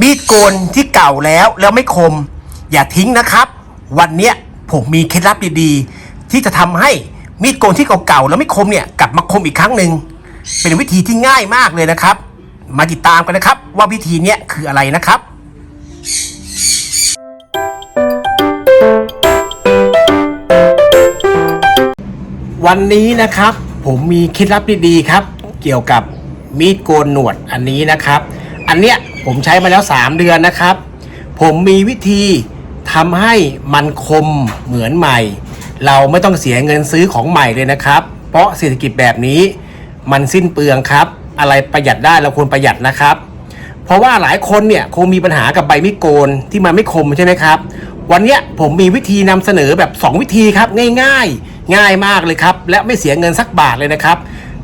มีดโกนที่เก่าแล้วแล้วไม่คม อย่าทิ้งนะครับ วันเนี้ยผมมีเคล็ดลับดีๆ ที่จะทำให้มีดโกนที่เก่าๆแล้วไม่คมเนี่ยกลับมาคมอีกครั้งหนึ่งเป็นวิธีที่ง่ายมากเลยนะครับ มาติดตามกันนะครับ ว่าวิธีเนี้ยคืออะไรนะครับวันนี้นะครับผมมีเคล็ดลับดีๆครับ เกี่ยวกับมีดโกนหนวดอันนี้นะครับ อันเนี้ย ผมใช้มาแล้ว 3 เดือนนะครับ ผมมีวิธีทำให้มันคมเหมือนใหม่ เราไม่ต้องเสียเงินซื้อของใหม่เลยนะครับ เพราะเศรษฐกิจแบบนี้มันสิ้นเปลืองครับ อะไรประหยัดได้เราควรประหยัดนะครับ เพราะว่าหลายคนเนี่ยคงมีปัญหากับใบมีดโกนที่มันไม่คมใช่ไหมครับ วันนี้ผมมีวิธีนำเสนอแบบ 2 วิธีครับง่ายๆ ง่ายมากเลยครับ และไม่เสียเงินสักบาทเลยนะครับ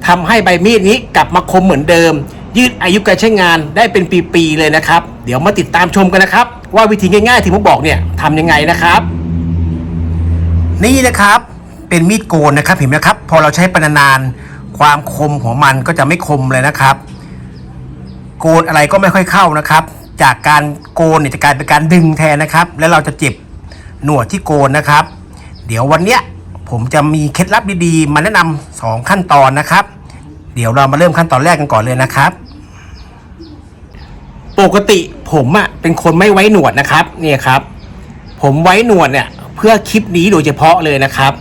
ทำให้ใบมีดนี้กลับมาคมเหมือนเดิม ยืดอายุการใช้งานได้เป็นปีๆเลยนะครับ เดี๋ยวมาติดตามชมกันนะครับ ว่าวิธีง่ายๆที่ผมบอกเนี่ยทำยังไงนะครับ นี่นะครับเป็นมีดโกนนะครับเห็นไหมครับ พอเราใช้ไปนานๆความคมของมันก็จะไม่คมเลยนะครับ โกนอะไรก็ไม่ค่อยเข้านะครับ จากการโกนเนี่ยจะกลายเป็นการดึงแทนนะครับ แล้วเราจะเจ็บหนวดที่โกนนะครับ เดี๋ยววันเนี้ยผมจะมีเคล็ดลับดีๆ มาแนะนำสองขั้นตอนนะครับ เดี๋ยวเรามาเริ่มขั้นตอนแรกกันก่อนเลยนะครับ กติผมอะ่ะเป็นคนไม่ไว้หนวดนะครับเนี่ยครับ ผมไว้หนวดเนี่ยเพื่อคลิปนี้โดยเฉพาะเลยนะครับ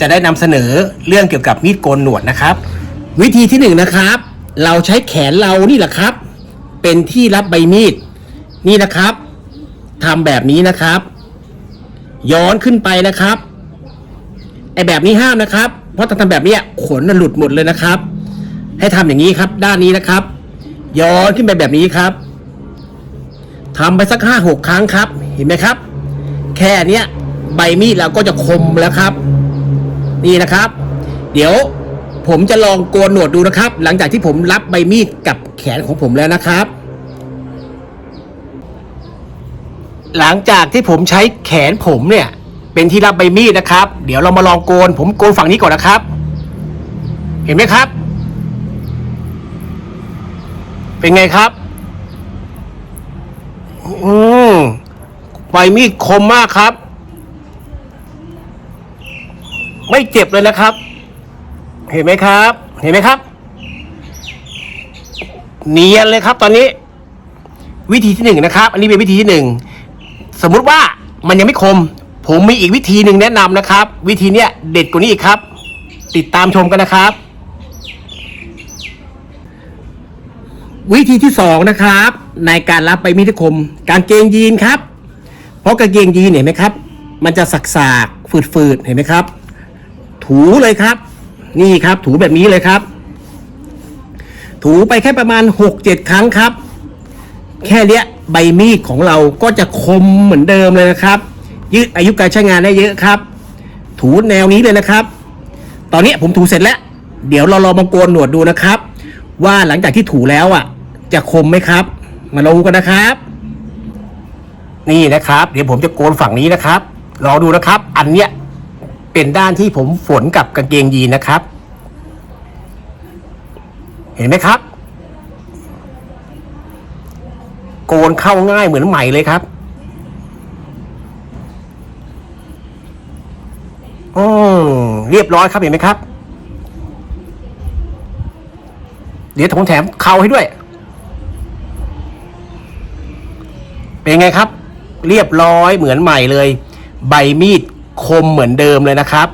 จะได้นำเสนอเรื่องเกี่ยวกับมีดโกนหนวดนะครับ วิธีที่หนึ่งนะครับ เราใช้แขนเรานี่แหละครับ เป็นที่รับใบมีด นี่นะครับทำแบบนี้นะครับ ย้อนขึ้นไปนะครับไอแบบนี้ห้ามนะครับ เพราะถ้าทำแบบนี้ขนน่ะหลุดหมดเลยนะครับ ให้ทำอย่างนี้ครับ ด้านนี้นะครับ ย้อนขึ้นไปแบบนี้ครับทำไปสักห้าหกครั้งครับ เห็นไหมครับ แค่เนี้ยใบมีดเราก็จะคมแล้วครับ นี่นะครับ เดี๋ยวผมจะลองโกนหนวดดูนะครับ หลังจากที่ผมรับใบมีดกับแขนของผมแล้วนะครับ หลังจากที่ผมใช้แขนผมเนี่ย เป็นที่รับใบมีดนะครับ เดี๋ยวเรามาลองโกน ผมโกนฝั่งนี้ก่อนนะครับ เห็นไหมครับ เป็นไงครับ อืมใบมีดคมมากครับ ไม่เจ็บเลยนะครับ เห็นไหมครับ เห็นไหมครับ เนียนเลยครับ ตอนนี้ วิธีที่หนึ่งนะครับ อันนี้เป็นวิธีที่หนึ่งสมมุติว่ามันยังไม่คม ผมมีอีกวิธีหนึ่งแนะนำนะครับ วิธีเนี้ยเด็ดกว่านี้อีกครับ ติดตามชมกันนะครับ วิธีที่สองนะครับ ในการรับใบมีดคม การเกงยีนครับ เพราะกางเกงยีนเห็นไหมครับ มันจะสักสากๆฝืดเห็นไหมครับ ถูเลยครับ นี่ครับถูแบบนี้เลยครับ ถูไปแค่ประมาณ 6 7 ครั้งครับ แค่เนี้ยใบมีดของเราก็จะคมเหมือนเดิมเลยนะครับ ยืดอายุการใช้งานได้เยอะครับ ถูแนวนี้เลยนะครับ ตอนนี้ผมถูเสร็จแล้ว เดี๋ยวเราลองมาโกนหนวดดูนะครับ ว่าหลังจากที่ถูแล้วอะ จะคมไหมครับ มาลองกันนะครับ นี่นะครับ เดี๋ยวผมจะโกนฝั่งนี้นะครับรอดูนะครับ อันเนี้ยเป็นด้านที่ผมฝนกับกางเกงยีนนะครับ เห็นไหมครับ โกนเข้าง่ายเหมือนใหม่เลยครับอืมเรียบร้อยครับเห็นไหมครับ เดี๋ยวผมแถมเข่าให้ด้วย เป็นไงครับ เรียบร้อยเหมือนใหม่เลย ใบมีดคมเหมือนเดิมเลยนะครับ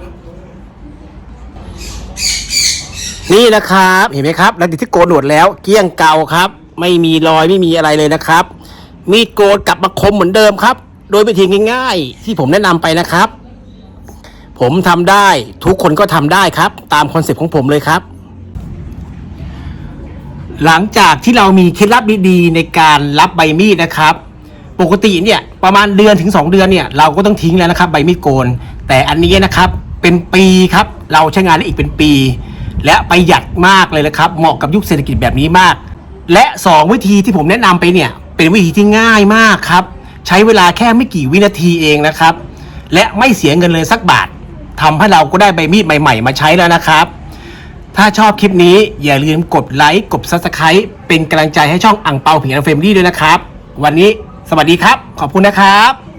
นี่นะครับเห็นไหมครับหลังจากที่โกนหนวดแล้วเกลี้ยงเก่าครับ ไม่มีรอยไม่มีอะไรเลยนะครับ มีดโกนกลับมาคมเหมือนเดิมครับ โดยวิธีง่ายๆ ที่ผมแนะนำไปนะครับ ผมทำได้ทุกคนก็ทำได้ครับ ตามคอนเซ็ปต์ของผมเลยครับหลังจากที่เรามีเคล็ดลับดีๆในการรับใบมีดนะครับ ปกติเนี่ยประมาณเดือนถึง 2 เดือนเนี่ยเราก็ต้องทิ้งแล้วนะครับ ใบมีดโกน แต่อันนี้นะครับเป็นปีครับเราใช้งานได้อีกเป็นปี และประหยัดมากเลยนะครับ เหมาะกับยุคเศรษฐกิจแบบนี้มาก และ 2 วิธีที่ผมแนะนำไปเนี่ยเป็นวิธีที่ง่ายมากครับ ใช้เวลาแค่ไม่กี่วินาทีเองนะครับ และไม่เสียเงินเลยสักบาท ทำให้เราก็ได้ใบมีดใหม่ ๆ มาใช้แล้วนะครับถ้าชอบคลิปนี้อย่าลืมกดไลค์ กดซับสไคร b e เป็นกำลังใจให้ช่องอ่างเปาผิงอันเฟมลี่ด้วยนะครับ วันนี้ สวัสดีครับ ขอบคุณนะครับ